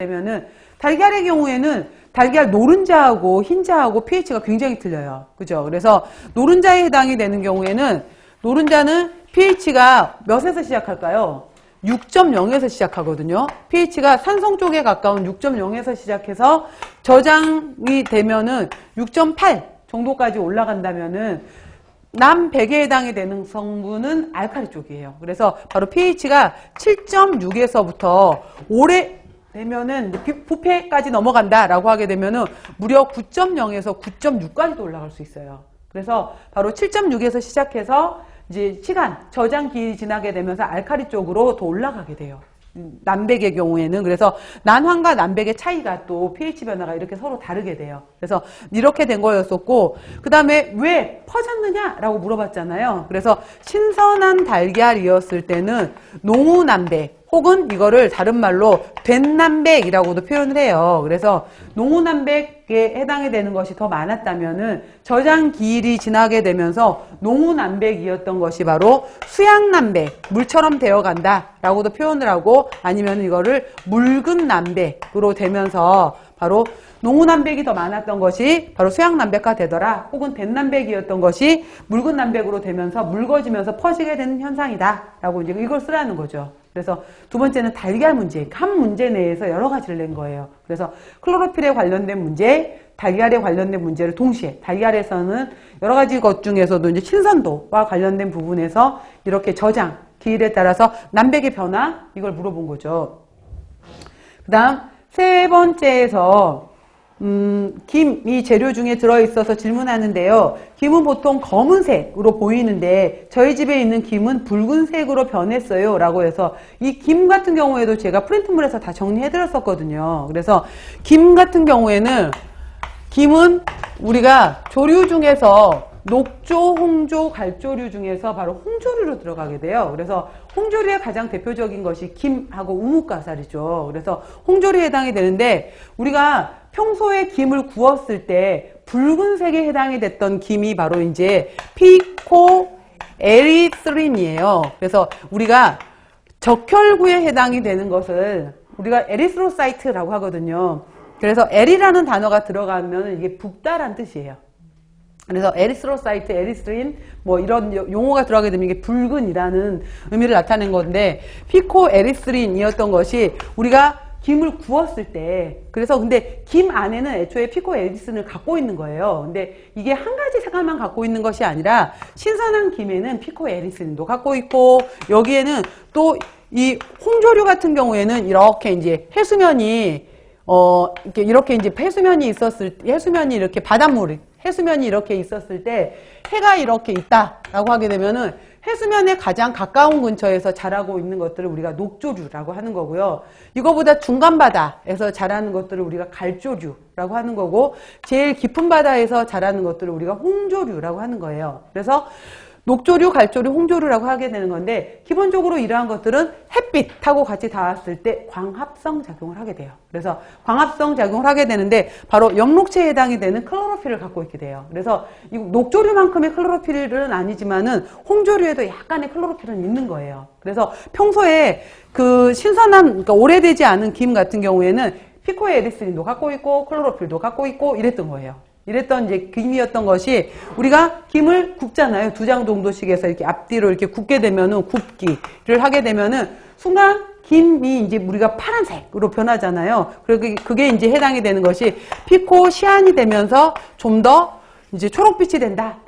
되면은 달걀의 경우에는 달걀 노른자하고 흰자하고 pH가 굉장히 틀려요. 그죠? 그래서 노른자에 해당이 되는 경우에는 노른자는 pH가 몇에서 시작할까요? 6.0에서 시작하거든요. pH가 산성 쪽에 가까운 6.0에서 시작해서 저장이 되면은 6.8 정도까지 올라간다면은 남백에 해당이 되는 성분은 알칼리 쪽이에요. 그래서 바로 pH가 7.6에서부터 오래 되면은 비- 부패까지 넘어간다라고 하게 되면은 무려 9.0에서 9.6까지도 올라갈 수 있어요. 그래서 바로 7.6에서 시작해서 이제 시간 저장 기일이 지나게 되면서 알칼리 쪽으로 더 올라가게 돼요. 음, 남백의 경우에는 그래서 난황과 남백의 차이가 또 pH 변화가 이렇게 서로 다르게 돼요. 그래서 이렇게 된 거였었고 그 다음에 왜 퍼졌느냐라고 물어봤잖아요. 그래서 신선한 달걀이었을 때는 농후 남백 혹은 이거를 다른 말로 된남백이라고도 표현을 해요. 그래서 농후남백에 해당이 되는 것이 더 많았다면은 저장 기일이 지나게 되면서 농후남백이었던 것이 바로 수양남백, 물처럼 되어 간다라고도 표현을 하고 아니면 이거를 묽은 남백으로 되면서 바로 농후남백이 더 많았던 것이 바로 수양남백화 되더라. 혹은 된남백이었던 것이 묽은 남백으로 되면서 묽어지면서 퍼지게 되는 현상이다. 라고 이제 이걸 쓰라는 거죠. 그래서 두 번째는 달걀 문제. 한 문제 내에서 여러 가지를 낸 거예요. 그래서 클로로필에 관련된 문제, 달걀에 관련된 문제를 동시에 달걀에서는 여러 가지 것 중에서도 이제 신선도와 관련된 부분에서 이렇게 저장, 기일에 따라서 남백의 변화 이걸 물어본 거죠. 그 다음 세 번째에서 음, 김 이 재료 중에 들어있어서 질문하는데요. 김은 보통 검은색으로 보이는데 저희 집에 있는 김은 붉은색으로 변했어요. 라고 해서 이 김 같은 경우에도 제가 프린트물에서 다 정리해드렸었거든요. 그래서 김 같은 경우에는 김은 우리가 조류 중에서 녹조, 홍조, 갈조류 중에서 바로 홍조류로 들어가게 돼요. 그래서 홍조류의 가장 대표적인 것이 김하고 우뭇가사리죠. 그래서 홍조류에 해당이 되는데 우리가 평소에 김을 구웠을 때 붉은색에 해당이 됐던 김이 바로 이제 피코 에리스린이에요. 그래서 우리가 적혈구에 해당이 되는 것을 우리가 에리스로사이트라고 하거든요. 그래서 에리라는 단어가 들어가면 이게 붓다란 뜻이에요. 그래서 에리스로사이트, 에리스린 뭐 이런 요- 용어가 들어가게 되면 이게 붉은이라는 의미를 나타낸 건데 피코 에리스린이었던 것이 우리가 김을 구웠을 때 그래서 근데 김 안에는 애초에 피코 에리스린을 갖고 있는 거예요. 근데 이게 한 가지 색깔만 갖고 있는 것이 아니라 신선한 김에는 피코 에리스린도 갖고 있고 여기에는 또 이 홍조류 같은 경우에는 이렇게 이제 해수면이 어, 이렇게, 이렇게 이제 해수면이 있었을, 때, 해수면이 이렇게 바닷물, 해수면이 이렇게 있었을 때 해가 이렇게 있다라고 하게 되면은 해수면에 가장 가까운 근처에서 자라고 있는 것들을 우리가 녹조류라고 하는 거고요. 이거보다 중간 바다에서 자라는 것들을 우리가 갈조류라고 하는 거고, 제일 깊은 바다에서 자라는 것들을 우리가 홍조류라고 하는 거예요. 그래서 녹조류, 갈조류, 홍조류라고 하게 되는 건데 기본적으로 이러한 것들은 햇빛하고 같이 닿았을 때 광합성 작용을 하게 돼요. 그래서 광합성 작용을 하게 되는데 바로 영록체에 해당이 되는 클로로필을 갖고 있게 돼요. 그래서 이 녹조류만큼의 클로로필은 아니지만은 홍조류에도 약간의 클로로필은 있는 거예요. 그래서 평소에 그 신선한 그러니까 오래되지 않은 김 같은 경우에는 피코에 에리스린도 갖고 있고 클로로필도 갖고 있고 이랬던 거예요. 이랬던 이제 김이었던 것이 우리가 김을 굽잖아요. 두 장 정도씩 해서 이렇게 앞뒤로 이렇게 굽게 되면은 굽기를 하게 되면은 순간 김이 이제 우리가 파란색으로 변하잖아요. 그리고 그게 이제 해당이 되는 것이 피코 시안이 되면서 좀 더 이제 초록빛이 된다.